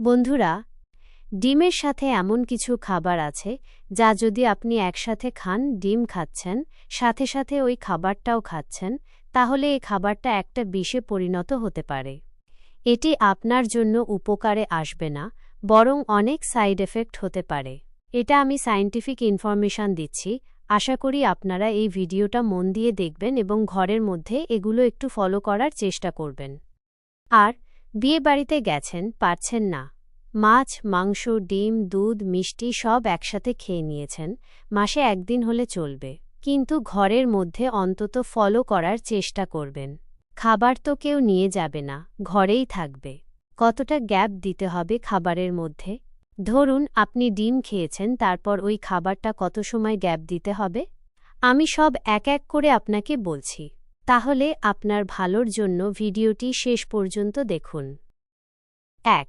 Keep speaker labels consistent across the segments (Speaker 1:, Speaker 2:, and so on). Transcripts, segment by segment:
Speaker 1: বন্ধুরা, ডিমের সাথে এমন কিছু খাবার আছে যা যদি আপনি একসাথে খান, ডিম খাচ্ছেন, সাথে সাথে ওই খাবারটাও খাচ্ছেন, তাহলে এই খাবারটা একটা বিষে পরিণত হতে পারে। এটি আপনার জন্য উপকারে আসবে না, বরং অনেক সাইড এফেক্ট হতে পারে। এটা আমি সায়েন্টিফিক ইনফরমেশন দিচ্ছি, আশা করি আপনারা এই ভিডিওটা মন দিয়ে দেখবেন এবং ঘরের মধ্যে এগুলো একটু ফলো করার চেষ্টা করবেন। আর বিয়ে বাড়িতে গেছেন, পারছেন না। মাছ, মাংস, ডিম, দুধ, মিষ্টি সব একসাথে খেয়ে নিয়েছেন, মাসে একদিন হলে চলবে। কিন্তু ঘরের মধ্যে অন্তত ফলো করার চেষ্টা করবেন। খাবার তো কেউ নিয়ে যাবে না, ঘরেই থাকবে। কতটা গ্যাপ দিতে হবে খাবারের মধ্যে? ধরুন, আপনি ডিম খেয়েছেন, তারপর ওই খাবারটা কত সময় গ্যাপ দিতে হবে? আমি সব এক এক করে আপনাকে বলছি। তাহলে আপনার ভালোর জন্য ভিডিওটি শেষ পর্যন্ত দেখুন। এক,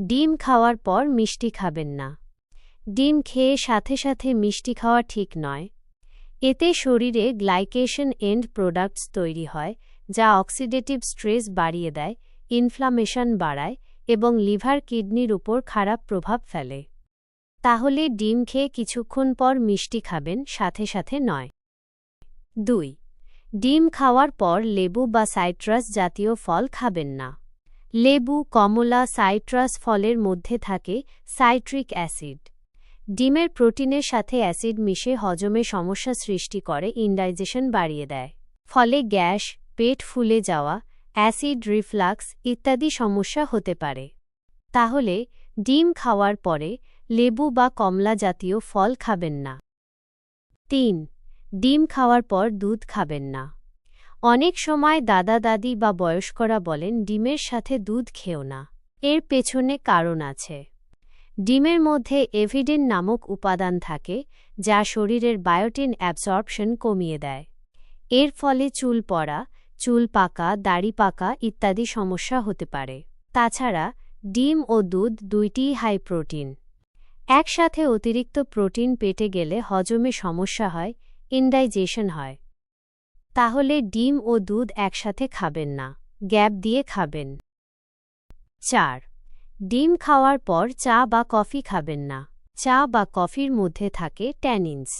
Speaker 1: ডিম খাওয়ার পর মিষ্টি খাবেন না। ডিম খেয়ে সাথে সাথে মিষ্টি খাওয়া ঠিক নয়। এতে শরীরে গ্লাইকেশন এন্ড প্রোডাক্টস তৈরি হয়, যা অক্সিডেটিভ স্ট্রেস বাড়িয়ে দেয়, ইনফ্লামেশন বাড়ায় এবং লিভার কিডনির উপর খারাপ প্রভাব ফেলে। তাহলে ডিম খেয়ে কিছুক্ষণ পর মিষ্টি খাবেন, সাথে সাথে নয়। দুই ডিম খাওয়ার পর লেবু বা সাইট্রাস জাতীয় ফল খাবেন না। লেবু, কমলা, সাইট্রাস ফলের মধ্যে থাকে সাইট্রিক অ্যাসিড। ডিমের প্রোটিনের সাথে অ্যাসিড মিশে হজমে সমস্যা সৃষ্টি করে, ইনডাইজেশন বাড়িয়ে দেয়। ফলে গ্যাস, পেট ফুলে যাওয়া, অ্যাসিড রিফ্লাক্স ইত্যাদি সমস্যা হতে পারে। তাহলে ডিম খাওয়ার পরে লেবু বা কমলা জাতীয় ফল খাবেন না। তিন ডিম খাওয়ার পর দুধ খাবেন না। অনেক সময় দাদা, দাদি বা বয়স্করা বলেন, ডিমের সাথে দুধ খেও না। এর পেছনে কারণ আছে। ডিমের মধ্যে এভিডেন নামক উপাদান থাকে, যা শরীরের বায়োটিন অ্যাবসর্পশন কমিয়ে দেয়। এর ফলে চুল পড়া, চুল পাকা, দাড়ি পাকা ইত্যাদি সমস্যা হতে পারে। তাছাড়া, ডিম ও দুধ দুইটিই হাই প্রোটিন। একসাথে অতিরিক্ত প্রোটিন পেটে গেলে হজমে সমস্যা হয় ইনডাইজেশন হয়। তাহলে ডিম ও দুধ একসাথে খাবেন না, গ্যাপ দিয়ে খাবেন। চার, ডিম খাওয়ার পর চা বা কফি খাবেন না। চা বা কফির মধ্যে থাকে ট্যানিনস।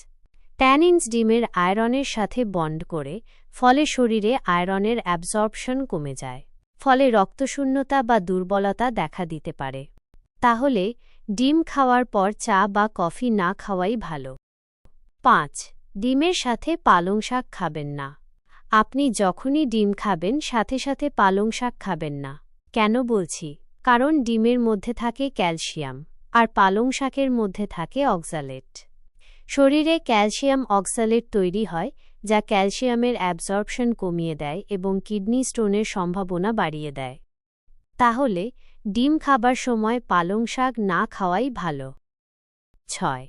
Speaker 1: ট্যানিনস ডিমের আয়রনের সাথে বন্ড করে, ফলে শরীরে আয়রনের অ্যাবজর্পশন কমে যায়, ফলে রক্তশূন্যতা বা দুর্বলতা দেখা দিতে পারে। তাহলে ডিম খাওয়ার পর চা বা কফি না খাওয়াই ভালো। পাঁচ ডিমের সাথে পালং শাক খাবেন না। আপনি যখনই ডিম খাবেন, সাথে সাথে পালং শাক খাবেন না। কেন বলছি? কারণ ডিমের মধ্যে থাকে ক্যালসিয়াম, আর পালং শাকের মধ্যে থাকে অক্সালেট। শরীরে ক্যালসিয়াম অক্সালেট তৈরি হয়, যা ক্যালসিয়ামের অ্যাবজর্পশন কমিয়ে দেয় এবং কিডনি স্টোনের সম্ভাবনা বাড়িয়ে দেয়। তাহলে, ডিম খাবার সময় পালং শাক না খাওয়াই ভালো। ছয়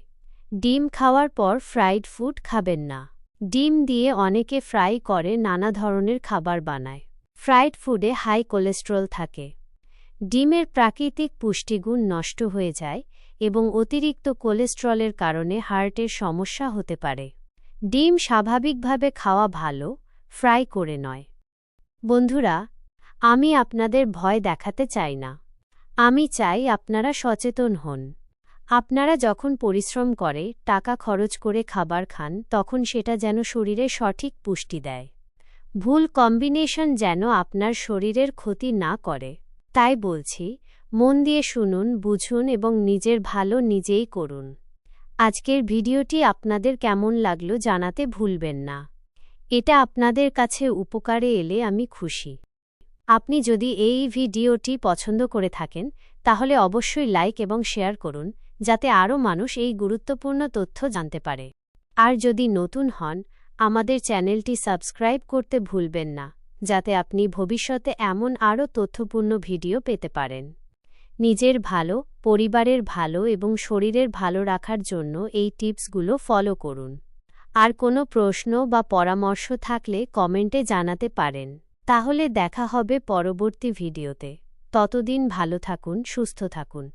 Speaker 1: ডিম খাওয়ার পর ফ্রাইড ফুড খাবেন না। ডিম দিয়ে অনেকে ফ্রাই করে, নানা ধরনের খাবার বানায়। ফ্রাইড ফুডে হাই কোলেস্ট্রল থাকে। ডিমের প্রাকৃতিক পুষ্টিগুণ নষ্ট হয়ে যায় এবং অতিরিক্ত কোলেস্ট্রলের কারণে হার্টের সমস্যা হতে পারে। ডিম স্বাভাবিকভাবে খাওয়া ভালো, ফ্রাই করে নয়। বন্ধুরা, আমি আপনাদের ভয় দেখাতে চাই না। আমি চাই আপনারা সচেতন হন। আপনারা যখন পরিশ্রম করে, টাকা খরচ করে খাবার খান, তখন সেটা যেন শরীরে সঠিক পুষ্টি দেয়। ভুল কম্বিনেশন যেন আপনার শরীরের ক্ষতি না করে। তাই বলছি, মন দিয়ে শুনুন, বুঝুন এবং নিজের ভালো নিজেই করুন। আজকের ভিডিওটি আপনাদের কেমন লাগল জানাতে ভুলবেন না। এটা আপনাদের কাছে উপকারে এলে আমি খুশি। আপনি যদি এই ভিডিওটি পছন্দ করে থাকেন, তাহলে অবশ্যই লাইক এবং শেয়ার করুন যাতে আরও মানুষ এই গুরুত্বপূর্ণ তথ্য জানতে পারে। আর যদি নতুন হন, আমাদের চ্যানেলটি সাবস্ক্রাইব করতে ভুলবেন না, যাতে আপনি ভবিষ্যতে এমন আরও তথ্যপূর্ণ ভিডিও পেতে পারেন। নিজের ভালো, পরিবারের ভালো এবং শরীরের ভালো রাখার জন্য এই টিপসগুলো ফলো করুন। আর কোনো প্রশ্ন বা পরামর্শ থাকলে কমেন্টে জানাতে পারেন। তাহলে দেখা হবে পরবর্তী ভিডিওতে। ততদিন ভালো থাকুন, সুস্থ থাকুন।